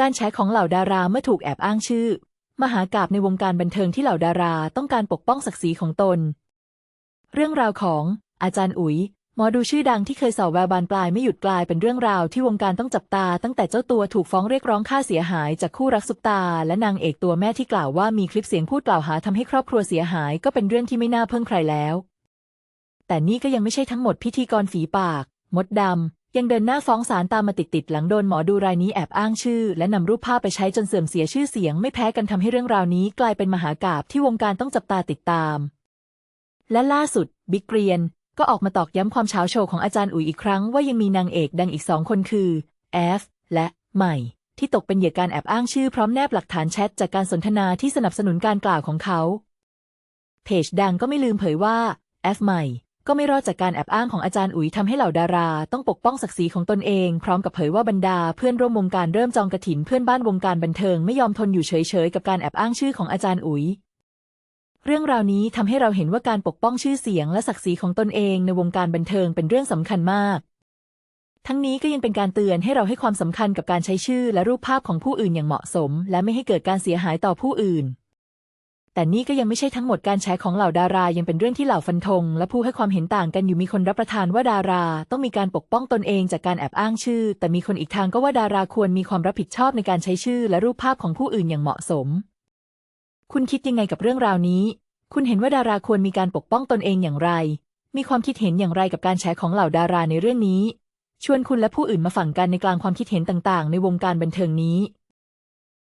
การแฉของเหล่าดาราเมื่อถูกแอบอ้างชื่อ มหากาบในวงการบันเทิงที่เหล่าดาราต้องการปกป้องศักดิ์ศรีของตน เรื่องราวของอาจารย์อุ๋ยหมอดูชื่อดังที่เคยส่าวแววบานปลายไม่หยุดกลายเป็นเรื่องราวที่วงการต้องจับตา ตั้งแต่เจ้าตัวถูกฟ้องเรียกร้องค่าเสียหายจากคู่รักซุปตา และนางเอกตัวแม่ที่กล่าวว่ามีคลิปเสียงพูดกล่าวหาทำให้ครอบครัวเสียหายก็เป็นเรื่องที่ไม่น่าเพิ่งใครแล้ว แต่นี่ก็ยังไม่ใช่ทั้งหมดพิธีกรฝีปาก มดดำ ยังเดินหน้าฟ้องศาลตามมาติดๆหลังโดนหมอดูรายนี้แอบอ้างชื่อ และนำรูปภาพไปใช้จนเสื่อมเสียชื่อเสียงไม่แพ้กันทำให้เรื่องราวนี้กลายเป็นมหากาบที่วงการต้องจับตาติดตาม และล่าสุดบิ๊กเกรียนก็ออกมาตอกย้ำความเช้าโชว์ของอาจารย์อุ๋ยอีกครั้งว่ายังมีนางเอกดังอีกสองคนคือแอฟและใหม่ ที่ตกเป็นเหยื่อการแอบอ้างชื่อพร้อมแนบหลักฐานแชทจากการสนทนาที่สนับสนุนการกล่าวของเขา เพจดังก็ไม่ลืมเผยว่าแอฟใหม่ ก็ไม่รอดจากการแอบอ้างของอาจารย์อุ๋ยทำให้เหล่าดาราต้องปกป้องศักดิ์ศรีของตนเอง พร้อมกับเผยว่าบรรดาเพื่อนร่วมวงการเริ่มจองกระถินเพื่อนบ้านวงการบันเทิงไม่ยอมทนอยู่เฉยๆ กับการแอบอ้างชื่อของอาจารย์อุ๋ยเรื่องราวนี้ทำให้เราเห็นว่าการปกป้องชื่อเสียงและศักดิ์ศรีของตนเองในวงการบันเทิงเป็นเรื่องสำคัญมาก ทั้งนี้ก็ยังเป็นการเตือนให้เราให้ความสำคัญกับการใช้ชื่อและรูปภาพของผู้อื่นอย่างเหมาะสม และไม่ให้เกิดการเสียหายต่อผู้อื่น แต่นี่ก็ยังไม่ใช่ทั้งหมดการแชร์ของเหล่าดารายังเป็นเรื่องที่เหล่าฟันธง และผู้ให้ความเห็นต่างกันอยู่มีคนรับประทานว่าดารา ต้องมีการปกป้องตนเองจากการแอบอ้างชื่อ แต่มีคนอีกทางก็ว่าดาราควรมีความรับผิดชอบในการใช้ชื่อ และรูปภาพของผู้อื่นอย่างเหมาะสม คุณคิดยังไงกับเรื่องราวนี้ คุณเห็นว่าดาราควรมีการปกป้องตนเองอย่างไร มีความคิดเห็นอย่างไรกับการแชร์ของเหล่าดาราในเรื่องนี้ ชวนคุณและผู้อื่นมาฝั่งกันในกลางความคิดเห็นต่าง ๆ ในวงการบันเทิงนี้